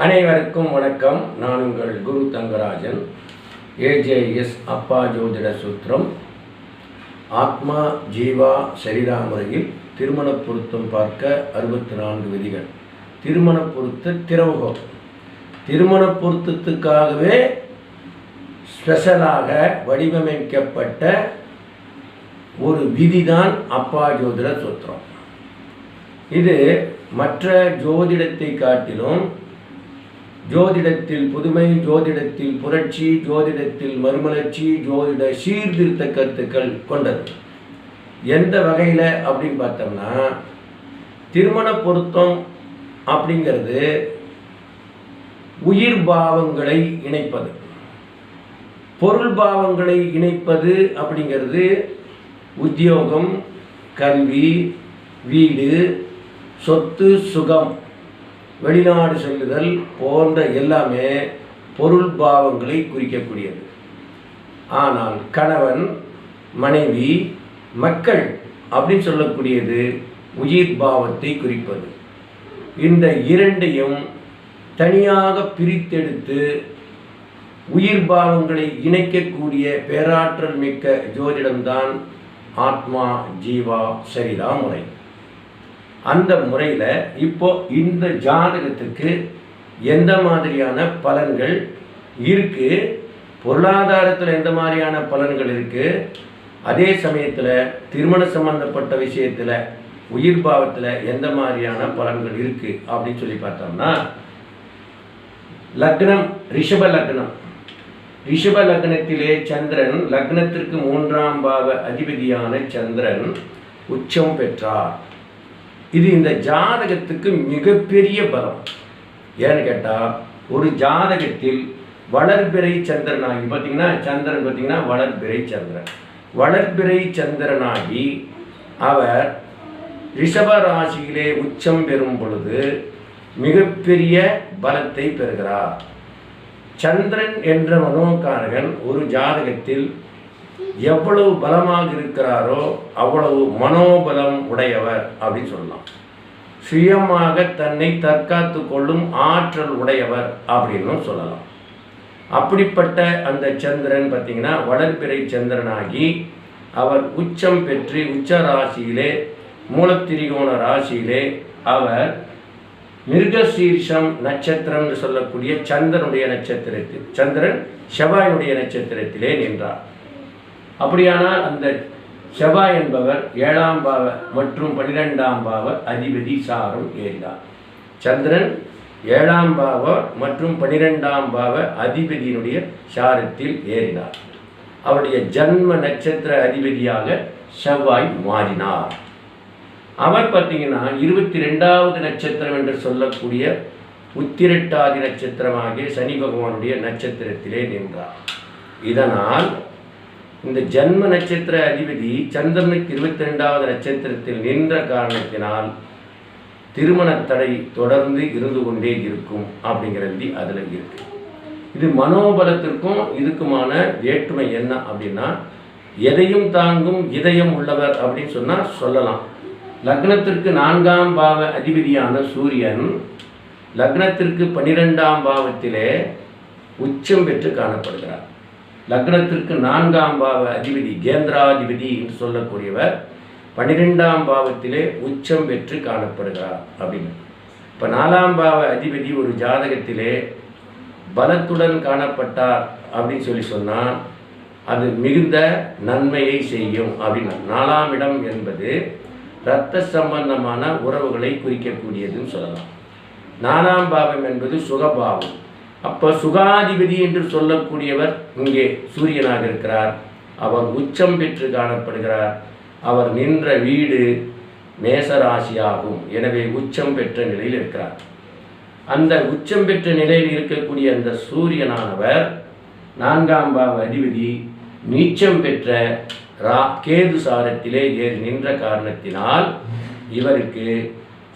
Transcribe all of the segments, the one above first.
அனைவருக்கும் வணக்கம். நான் உங்கள் குரு தங்கராஜன். ஏஜேஎஸ் அப்பா ஜோதிட சூத்திரம். ஆத்மா ஜீவா சரீரா முறையில் திருமண பொருத்தம் பார்க்க அறுபத்தி நான்கு விதிகள். திருமண பொருத்த திறவுகோல் திருமண பொருத்தத்துக்காகவே ஸ்பெஷலாக வடிவமைக்கப்பட்ட ஒரு விதிதான் அப்பா ஜோதிட சூத்திரம். இது மற்ற ஜோதிடத்தை காட்டிலும் ஜோதிடத்தில் புதுமை ஜோதிடத்தில் புரட்சி ஜோதிடத்தில் மறுமலர்ச்சி ஜோதிட சீர்திருத்த கருத்துக்கள் கொண்டது. எந்த வகையில் அப்படின்னு பார்த்தோம்னா திருமண பொருத்தம் அப்படிங்கிறது உயிர் பாவங்களை இணைப்பது. பொருள் பாவங்களை இணைப்பது அப்படிங்கிறது உத்தியோகம் கல்வி வீடு சொத்து சுகம். வெளிநாடு செல்லுதல் போன்ற எல்லாமே பொருள் பாவங்களை குறிக்கக்கூடியது. ஆனால் கணவன் மனைவி மக்கள் அப்படின்னு சொல்லக்கூடியது உயிர் பாவத்தை குறிப்பது. இந்த இரண்டையும் தனியாக பிரித்தெடுத்து உயிர் பாவங்களை இணைக்கக்கூடிய பேராற்றல் மிக்க ஜோதிடம்தான் ஆத்மா ஜீவா சரிதா முறை. அந்த முறையில் இப்போ இந்த ஜாதகத்துக்கு எந்த மாதிரியான பலன்கள் இருக்குது பொருளாதாரத்தில் எந்த மாதிரியான பலன்கள் இருக்குது அதே சமயத்தில் திருமண சம்பந்தப்பட்ட விஷயத்தில் உயிர் பாவத்தில் எந்த மாதிரியான பலன்கள் இருக்குது அப்படின்னு சொல்லி பார்த்தோம்னா லக்னம் ரிஷப லக்னம். ரிஷப லக்னத்திலே சந்திரன் லக்னத்திற்கு மூன்றாம் பாவ அதிபதியான சந்திரன் உச்சம் பெற்றார். இது இந்த ஜாதகத்துக்கு மிகப்பெரிய பலம். ஏன்னு கேட்டால் ஒரு ஜாதகத்தில் வளர்பிறை சந்திரனாகி பார்த்தீங்கன்னா சந்திரன் பார்த்தீங்கன்னா வளர்பிறை சந்திரன். வளர்பிறை சந்திரனாகி அவர் ரிஷபராசியிலே உச்சம் பெறும் பொழுது மிகப்பெரிய பலத்தை பெறுகிறார். சந்திரன் என்ற மனோக்காரகன் ஒரு ஜாதகத்தில் எவ்வளவு பலமாக இருக்கிறாரோ அவ்வளவு மனோபலம் உடையவர் அப்படின்னு சொல்லலாம். சுயமாக தன்னை தற்காத்து கொள்ளும் ஆற்றல் உடையவர் அப்படின்னும் சொல்லலாம். அப்படிப்பட்ட அந்த சந்திரன் பார்த்தீங்கன்னா வளர்பிறை சந்திரனாகி அவர் உச்சம் பெற்று உச்ச ராசியிலே மூலத்திரிகோண ராசியிலே அவர் மிருகசீர்ஷம் நட்சத்திரம்னு சொல்லக்கூடிய சந்திரனுடைய நட்சத்திரத்தில் சந்திரன் செவ்வாயினுடைய நட்சத்திரத்திலே நின்றார். அப்படியானால் அந்த செவ்வாய் என்பவர் ஏழாம் பாவ மற்றும் பன்னிரெண்டாம் பாவ அதிபதி சாரம் ஏறினார் சந்திரன் ஏழாம் பாவ மற்றும் பன்னிரெண்டாம் பாவ அதிபதியினுடைய சாரத்தில் ஏறினார். அவருடைய ஜன்ம நட்சத்திர அதிபதியாக செவ்வாய் மாறினார். அவர் பார்த்தீங்கன்னா இருபத்தி ரெண்டாவது நட்சத்திரம் என்று சொல்லக்கூடிய உத்திரட்டாதி நட்சத்திரமாகிய சனி பகவானுடைய நட்சத்திரத்திலே நின்றார். இதனால் இந்த ஜன்ம நட்சத்திர அதிபதி சந்திரனுக்கு இருபத்தி ரெண்டாவது நட்சத்திரத்தில் நின்ற காரணத்தினால் திருமண தடை தொடர்ந்து இருந்து கொண்டே இருக்கும் அப்படிங்கிறது அதில் இருக்கு. இது மனோபலத்திற்கும் இதுக்குமான வேற்றுமை என்ன அப்படின்னா எதையும் தாங்கும் இதயம் உள்ளவர் அப்படின்னு சொன்னால் சொல்லலாம். லக்னத்திற்கு நான்காம் பாவ அதிபதியான சூரியன் லக்னத்திற்கு பன்னிரெண்டாம் பாவத்திலே உச்சம் பெற்று காணப்படுகிறார். லக்னத்திற்கு நான்காம் பாவ அதிபதி கேந்திராதிபதி என்று சொல்லக்கூடியவர் பன்னிரெண்டாம் பாவத்திலே உச்சம் பெற்று காணப்படுகிறார் அப்படின்னு. இப்போ நாலாம் பாவ அதிபதி ஒரு ஜாதகத்திலே பலத்துடன் காணப்பட்டார் அப்படின்னு சொல்லி சொன்னால் அது மிகுந்த நன்மையை செய்யும் அப்படின்னு. நாலாம் இடம் என்பது இரத்த சம்பந்தமான உறவுகளை குறிக்கக்கூடியதுன்னு சொல்லலாம். நாலாம் பாவம் என்பது சுகபாவம். அப்போ சுகாதிபதி என்று சொல்லக்கூடியவர் இங்கே சூரியனாக இருக்கிறார். அவர் உச்சம் பெற்று காணப்படுகிறார். அவர் நின்ற வீடு மேசராசியாகும். எனவே உச்சம் பெற்ற நிலையில் இருக்கிறார். அந்த உச்சம் பெற்ற நிலையில் இருக்கக்கூடிய அந்த சூரியனானவர் நான்காம் பாவ அதிபதி நீச்சம் பெற்ற ரா கேது சாரத்திலே ஏறி நின்ற காரணத்தினால் இவருக்கு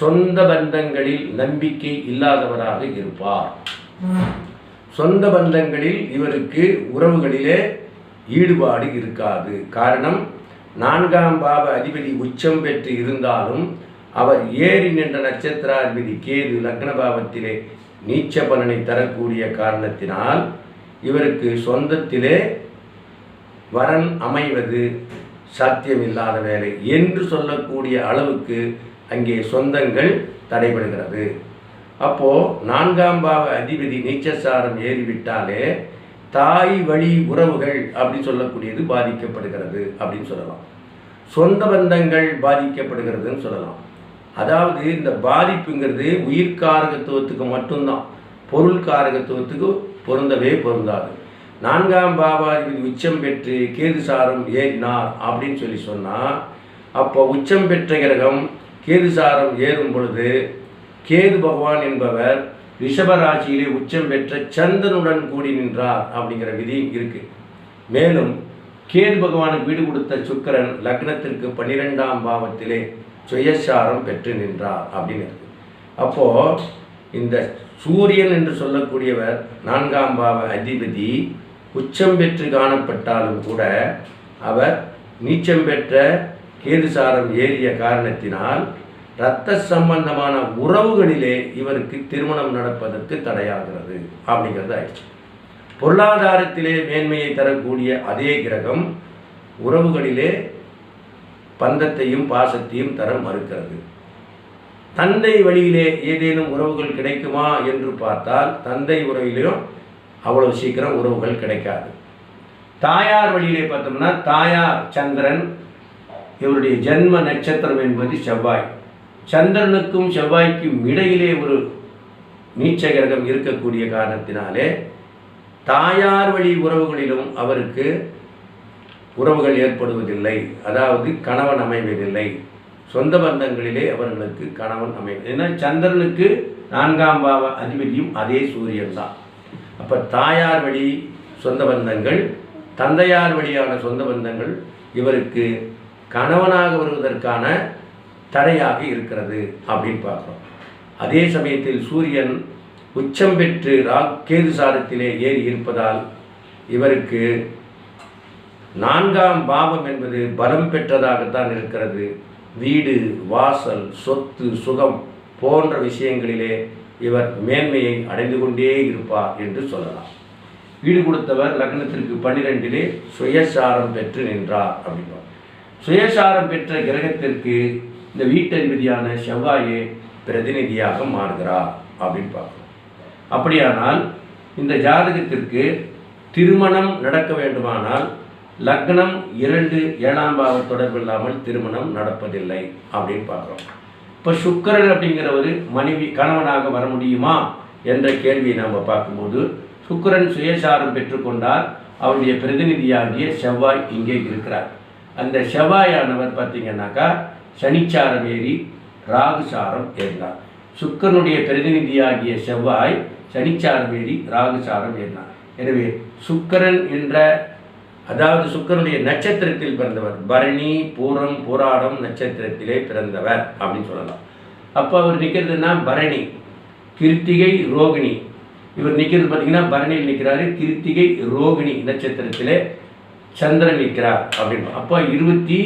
சொந்த பந்தங்களில் நம்பிக்கை இல்லாதவராக இருப்பார். சொந்த பந்தங்களில் இவருக்கு உறவுகளிலே ஈடுபாடு இருக்காது. காரணம் நான்காம் பாவ அதிபதி உச்சம் பெற்று இருந்தாலும் அவர் ஏறி நின்ற நட்சத்திராதிபதி கேது லக்ன பாவத்திலே நீச்ச பலனை தரக்கூடிய காரணத்தினால் இவருக்கு சொந்தத்திலே வரன் அமைவது சாத்தியமில்லாத வேலை என்று சொல்லக்கூடிய அளவுக்கு அங்கே சொந்தங்கள் தடைபடுகிறது. அப்போது நான்காம் பாவ அதிபதி நீச்சசாரம் ஏறிவிட்டாலே தாய் வழி உறவுகள் அப்படின்னு சொல்லக்கூடியது பாதிக்கப்படுகிறது அப்படின்னு சொல்லலாம். சொந்த பந்தங்கள் பாதிக்கப்படுகிறதுன்னு சொல்லலாம். அதாவது இந்த பாதிப்புங்கிறது உயிர்காரகத்துவத்துக்கு மட்டும்தான். பொருள் காரகத்துவத்துக்கு பொருந்தவே பொருந்தாது. நான்காம் பாவாதிபதி உச்சம் பெற்று கேது சாரம் ஏறினார் அப்படின்னு சொல்லி சொன்னால் அப்போ உச்சம் பெற்ற கிரகம் கேது சாரம் ஏறும் பொழுது கேது பகவான் என்பவர் ரிஷபராசியிலே உச்சம் பெற்ற சந்திரனுடன் கூடி நின்றார் அப்படிங்கிற விதியும் இருக்கு. மேலும் கேது பகவானுக்கு வீடு கொடுத்த சுக்கரன் லக்னத்திற்கு பன்னிரெண்டாம் பாவத்திலே சுயசாரம் பெற்று நின்றார் அப்படின்னு இருக்கு. அப்போ இந்த சூரியன் என்று சொல்லக்கூடியவர் நான்காம் பாவ அதிபதி உச்சம் பெற்று காணப்பட்டாலும் கூட அவர் நீச்சம் பெற்ற கேதுசாரம் ஏறிய காரணத்தினால் இரத்த சம்பந்தமான உறவுகளிலே இவருக்கு திருமணம் நடப்பதற்கு தடையாகிறது. அப்படிங்கிறது ஆயிடுச்சு. பொருளாதாரத்திலே மேன்மையை தரக்கூடிய அதே கிரகம் உறவுகளிலே பந்தத்தையும் பாசத்தையும் தர மறுக்கிறது. தந்தை வழியிலே ஏதேனும் உறவுகள் கிடைக்குமா என்று பார்த்தால் தந்தை உறவிலும் அவ்வளவு சீக்கிரம் உறவுகள் கிடைக்காது. தாயார் வழியிலே பார்த்தோம்னா தாயார் சந்திரன் இவருடைய ஜென்ம நட்சத்திரம் என்பது செவ்வாய். சந்திரனுக்கும் செவ்வாய்க்கும் இடையிலே ஒரு நீச்ச கிரகம் இருக்கக்கூடிய காரணத்தினாலே தாயார் வழி உறவுகளிலும் அவருக்கு உறவுகள் ஏற்படுவதில்லை. அதாவது கணவன் அமைவதில்லை. சொந்த பந்தங்களிலே அவர்களுக்கு கணவன் அமைவது ஏன்னா சந்திரனுக்கு நான்காம் பாவ அதிபதியும் அதே சூரியன் தான். அப்போ தாயார் வழி சொந்த பந்தங்கள் தந்தையார் வழியான சொந்த பந்தங்கள் இவருக்கு கணவனாக வருவதற்கான தடையாக இருக்கிறது அப்படின்னு பார்க்குறோம். அதே சமயத்தில் சூரியன் உச்சம் பெற்று ரா கேது சாரத்திலே ஏறி இருப்பதால் இவருக்கு நான்காம் பாவம் என்பது பலம் பெற்றதாகத்தான் இருக்கிறது. வீடு வாசல் சொத்து சுகம் போன்ற விஷயங்களிலே இவர் மேன்மையை அடைந்து கொண்டே இருப்பார் என்று சொல்லலாம். வீடு கொடுத்தவர் லக்னத்திற்கு பன்னிரெண்டிலே சுயசாரம் பெற்று நின்றார் அப்படின்பார் சுயசாரம் பெற்ற கிரகத்திற்கு இந்த வீட்டதிபதியான செவ்வாயே பிரதிநிதியாக மாறுகிறார் அப்படின்னு பார்க்குறோம். அப்படியானால் இந்த ஜாதகத்திற்கு திருமணம் நடக்க வேண்டுமானால் லக்னம் இரண்டு ஏழாம் பாவ தொடர்பு இல்லாமல் திருமணம் நடப்பதில்லை அப்படின்னு பார்க்குறோம். இப்போ சுக்கரன் அப்படிங்கிறவர் மனைவி கணவனாக வர முடியுமா என்ற கேள்வியை நாம் பார்க்கும்போது சுக்கரன் சுயசாரம் பெற்றுக்கொண்டால் அவருடைய பிரதிநிதியாகிய செவ்வாய் இங்கே இருக்கிறார். அந்த செவ்வாயானவர் பார்த்தீங்கன்னாக்கா சனிச்சாரம் ஏறி ராகுசாரம் ஏறினார். சுக்கரனுடைய பிரதிநிதியாகிய செவ்வாய் சனிச்சாரம் ஏறி ராகுசாரம் ஏறினார். எனவே சுக்கரன் என்ற அதாவது சுக்கரனுடைய நட்சத்திரத்தில் பிறந்தவர் பரணி பூரம் பூராடம் நட்சத்திரத்திலே பிறந்தவர் அப்படின்னு சொல்லலாம். அப்போ அவர் நிற்கிறதுனா பரணி கிருத்திகை ரோகிணி. இவர் நிற்கிறது பார்த்தீங்கன்னா பரணியில் நிற்கிறாரு கிருத்திகை ரோகிணி நட்சத்திரத்திலே சந்திரன் நிற்கிறார் அப்படின்னு. அப்போ இருபத்தி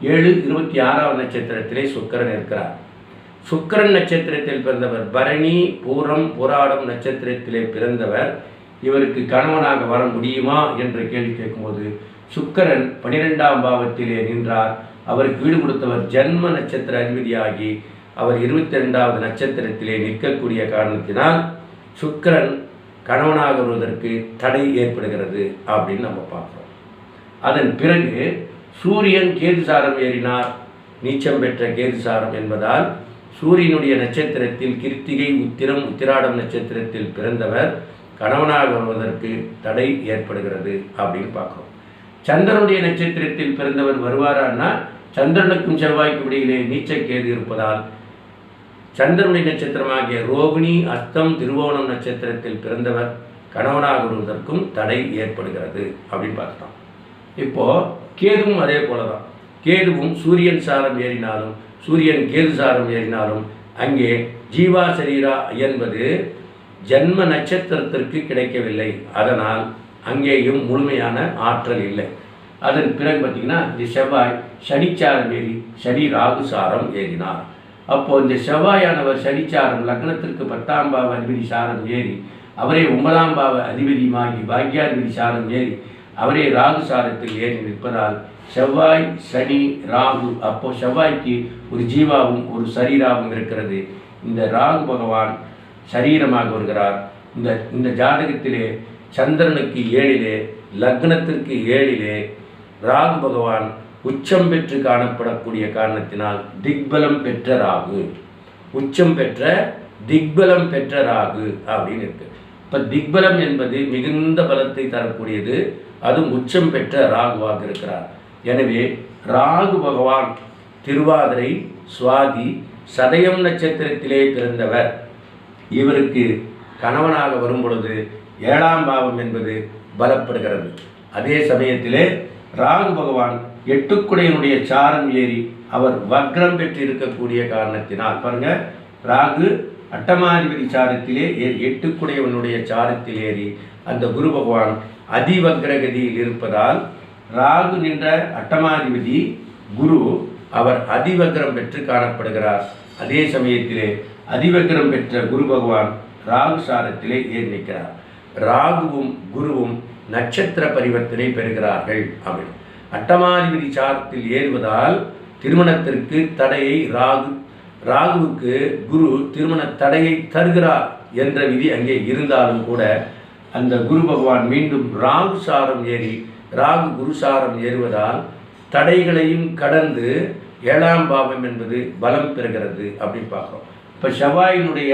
ஏழு இருபத்தி ஆறாவது நட்சத்திரத்திலே சுக்கரன் இருக்கிறார். சுக்கரன் நட்சத்திரத்தில் பிறந்தவர் பரணி பூரம் புராடம் நட்சத்திரத்திலே பிறந்தவர். இவருக்கு கணவனாக வர முடியுமா என்ற கேள்வி கேட்கும்போது சுக்கரன் பனிரெண்டாம் பாவத்திலே நின்றார். அவருக்கு வீடு கொடுத்தவர் ஜென்ம நட்சத்திர அதிபதியாகி அவர் இருபத்தி ரெண்டாவது நட்சத்திரத்திலே நிற்கக்கூடிய காரணத்தினால் சுக்கரன் கணவனாக வருவதற்கு தடை ஏற்படுகிறது அப்படின்னு நம்ம பார்க்குறோம். அதன் பிறகு சூரியன் கேதுசாரம் ஏறினார். நீச்சம் பெற்ற கேதுசாரம் என்பதால் சூரியனுடைய நட்சத்திரத்தில் கிருத்திகை உத்திரம் உத்திராடம் நட்சத்திரத்தில் பிறந்தவர். கணவனாக வருவதற்கு தடை ஏற்படுகிறது அப்படின்னு பார்க்குறோம். சந்திரனுடைய நட்சத்திரத்தில் பிறந்தவர் வருவாரான்னா சந்திரனுக்கும் செவ்வாய்க்கும் இடையிலே நீச்சக்கேது இருப்பதால் சந்திரனுடைய நட்சத்திரமாகிய ரோகிணி அஸ்தம் திருவோணம் நட்சத்திரத்தில் பிறந்தவர் கணவனாக வருவதற்கும் தடை ஏற்படுகிறது அப்படின்னு பார்த்துட்டோம். இப்போது கேதுவும் அதே போல தான் கேதுவும் சூரியன் சாரம் ஏறினாலும் சூரியன் கேது சாரம் ஏறினாலும் அங்கே ஜீவா சரீரா என்பது ஜன்ம நட்சத்திரத்திற்கு கிடைக்கவில்லை. அதனால் அங்கேயும் முழுமையான ஆற்றல் இல்லை. அதன் பிறகு பார்த்திங்கன்னா இந்த செவ்வாய் சனிச்சாரம் ஏறி சனி ராகு சாரம் ஏறினார். அப்போது இந்த செவ்வாயானவர் சனிச்சாரம் லக்னத்திற்கு பத்தாம் பாவ அதிபதி சாரம் ஏறி அவரே ஒன்பதாம் பாவ அதிபதியுமாகி பாக்யாதிபதி சாரம் ஏறி அவரே ராகு சாரத்தில் ஏறி நிற்பதால் செவ்வாய் சனி ராகு அப்போ செவ்வாய்க்கு ஒரு ஜீவாவும் ஒரு சரீராவும் இருக்கிறது. இந்த ராகு பகவான் சரீரமாக வருகிறார். இந்த இந்த ஜாதகத்திலே சந்திரனுக்கு ஏழிலே லக்னத்திற்கு ஏழிலே ராகு பகவான் உச்சம் பெற்று காணப்படக்கூடிய காரணத்தினால் திக்பலம் பெற்ற ராகு. உச்சம் பெற்ற திக்பலம் பெற்ற ராகு அப்படின்னு இருக்கு. இப்போ திக்பலம் என்பது மிகுந்த பலத்தை தரக்கூடியது. அதுவும் உச்சம் பெற்ற ராகுவாக இருக்கிறார். எனவே ராகு பகவான் திருவாதிரை சுவாதி சதயம் நட்சத்திரத்திலே பிறந்தவர். இவருக்கு கணவனாக வரும் பொழுது ஏழாம் பாவம் என்பது பலப்படுகிறது. அதே சமயத்திலே ராகு பகவான் எட்டுக்குடையனுடைய சாரம் ஏறி அவர் வக்ரம் பெற்று இருக்கக்கூடிய காரணத்தினால் பாருங்க ராகு அட்டமாதிபதி சாரத்திலே ஏறி எட்டுக்குடையவனுடைய சாரத்தில் ஏறி அந்த குரு பகவான் அதிவக்ரகதியில் இருப்பதால் ராகு நின்ற அட்டமாதிபதி குரு அவர் அதிவக்ரம் பெற்று காணப்படுகிறார். அதே சமயத்திலே அதிவக்ரம் பெற்ற குரு பகவான் ராகு சாரத்திலே ஏறி நிற்கிறார். ராகுவும் குருவும் நட்சத்திர பரிவர்த்தனை பெறுகிறார்கள் அப்படின்னு. அட்டமாதிபதி சாரத்தில் ஏறுவதால் திருமணத்திற்கு தடையை ராகு ராகுவுக்கு குரு திருமண தடையை தருகிறார் என்ற விதி அங்கே இருந்தாலும் கூட அந்த குரு பகவான் மீண்டும் ராகு சாரம் ஏறி ராகு குரு சாரம் ஏறுவதால் தடைகளையும் கடந்து ஏழாம் பாவம் என்பது பலம் பெறுகிறது அப்படின்னு பார்க்குறோம். இப்போ செவ்வாயினுடைய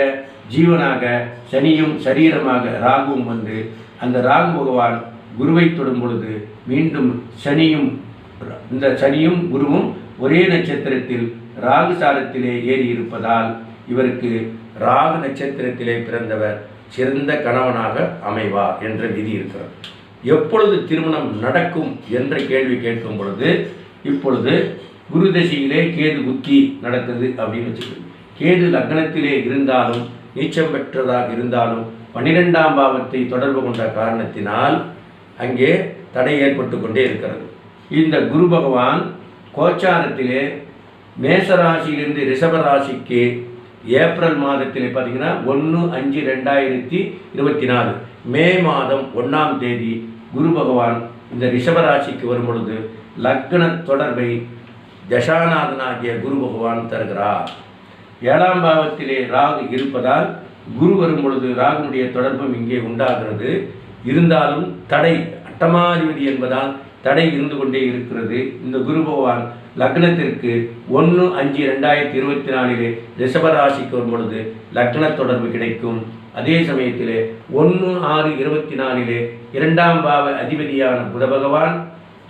ஜீவனாக சனியும் சரீரமாக ராகுவும் வந்து அந்த ராகு பகவான் குருவை தொடும் பொழுது மீண்டும் சனியும் இந்த சனியும் குருவும் ஒரே நட்சத்திரத்தில் ராகு சாரத்திலே ஏறி இருப்பதால் இவருக்கு ராகு நட்சத்திரத்திலே பிறந்தவர் சிறந்த கணவனாக அமைவார் என்ற விதி இருக்கிறது. எப்பொழுது திருமணம் நடக்கும் என்ற கேள்வி கேட்கும் பொழுது இப்பொழுது குரு தசையிலே கேது புத்தி நடக்குது அப்படின்னு வச்சுக்கோங்க. கேது லக்னத்திலே இருந்தாலும் நீச்சம் பெற்றதாக இருந்தாலும் பன்னிரெண்டாம் பாவத்தை தொடர்பு கொண்ட காரணத்தினால் அங்கே தடை ஏற்பட்டு கொண்டே இருக்கிறது. இந்த குரு பகவான் கோச்சாரத்திலே மேசராசியிலிருந்து ரிஷபராசிக்கு ஏப்ரல் மாதத்திலே பார்த்தீங்கன்னா ஒன்று அஞ்சு ரெண்டாயிரத்தி இருபத்தி நாலு மே மாதம் ஒன்றாம் தேதி குரு பகவான் இந்த ரிஷபராசிக்கு வரும் பொழுது லக்ன தொடர்பை தசாநாதனாகிய குரு பகவான் தருகிறார். ஏழாம் பாவத்திலே ராகு இருப்பதால் குரு வரும் பொழுது ராகுனுடைய தொடர்பும் இங்கே உண்டாகிறது. இருந்தாலும் தடை அட்டமாதிபதி என்பதால் தடை இருந்து கொண்டே இருக்கிறது. இந்த குரு பகவான் லக்னத்திற்கு ஒன்று அஞ்சு ரெண்டாயிரத்தி இருபத்தி நாலிலே ரிஷபராசிக்கு வரும் பொழுது லக்ன தொடர்பு கிடைக்கும். அதே சமயத்திலே ஒன்று ஆறு இருபத்தி நாலிலே இரண்டாம் பாவ அதிபதியான புத பகவான்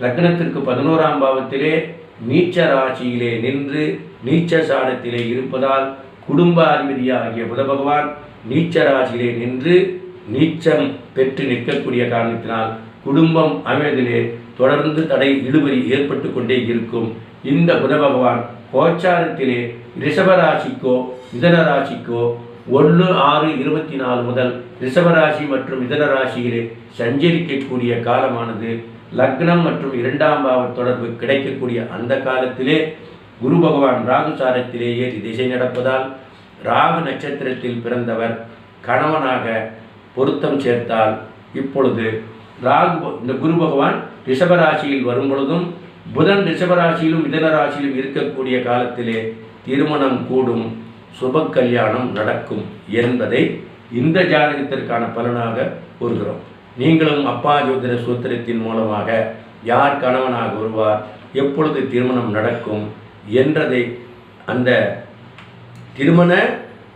லக்னத்திற்கு பதினோராம் பாவத்திலே நீச்ச ராசியிலே நின்று நீச்ச சாணத்திலே இருப்பதால் குடும்ப அதிபதியாகிய புத பகவான் நீச்ச ராசியிலே நின்று நீச்சம் பெற்று நிற்கக்கூடிய காரணத்தினால் குடும்பம் அமைவதிலே தொடர்ந்து தடை இழுபறி ஏற்பட்டு கொண்டே இருக்கும். இந்த புத பகவான் கோச்சாரத்திலே ரிஷபராசிக்கோ மிதன ராசிக்கோ ஒன்று ஆறு இருபத்தி நாலு முதல் ரிஷபராசி மற்றும் மிதன ராசியிலே சஞ்சரிக்கக்கூடிய காலமானது லக்னம் மற்றும் இரண்டாம் பாவ தொடர்பு கிடைக்கக்கூடிய அந்த காலத்திலே குரு பகவான் ராகு சாரத்திலேயே திசை நடப்பதால் ராகு நட்சத்திரத்தில் பிறந்தவர் கணவனாக பொருத்தம் சேர்த்தால் இப்பொழுது ராகு இந்த குரு பகவான் ரிஷபராசியில் வரும் பொழுதும் புதன் ரிஷபராசியிலும் மிதன ராசியிலும் இருக்கக்கூடிய காலத்திலே திருமணம் கூடும் சுப கல்யாணம் நடக்கும் என்பதை இந்த ஜாதகத்திற்கான பலனாக கூறுகிறோம். நீங்களும் அப்பா ஜோதிட சூத்திரத்தின் மூலமாக யார் கணவனாக வருவார் எப்பொழுது திருமணம் நடக்கும் என்றதை அந்த திருமண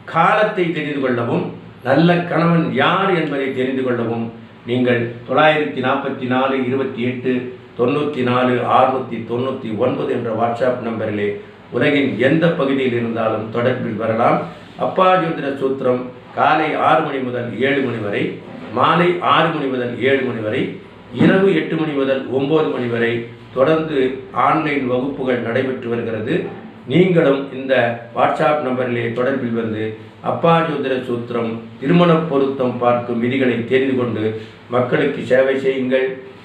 காலத்தை தெரிந்து கொள்ளவும் நல்ல கணவன் யார் என்பதை தெரிந்து கொள்ளவும் நீங்கள் தொள்ளாயிரத்தி நாற்பத்தி நாலு இருபத்தி எட்டு தொண்ணூற்றி நாலு அறுநூற்றி தொண்ணூற்றி ஒன்பது என்ற வாட்ஸ்அப் நம்பரிலே உலகின் எந்த பகுதியில் இருந்தாலும் தொடர்பில் வரலாம். அப்பா ஜோதிட சூத்திரம் காலை ஆறு மணி முதல் ஏழு மணி வரை மாலை ஆறு மணி முதல் ஏழு மணி வரை இரவு எட்டு மணி முதல் ஒம்பது மணி வரை தொடர்ந்து ஆன்லைன் வகுப்புகள் நடைபெற்று வருகிறது. நீங்களும் இந்த வாட்ஸ்அப் நம்பரிலே தொடர்பில் வந்து அப்பா ஜோதிட சூத்திரம் திருமண பொருத்தம் பார்க்கும் விதிகளை தெரிந்து கொண்டு மக்களுக்கு சேவை செய்யுங்கள்.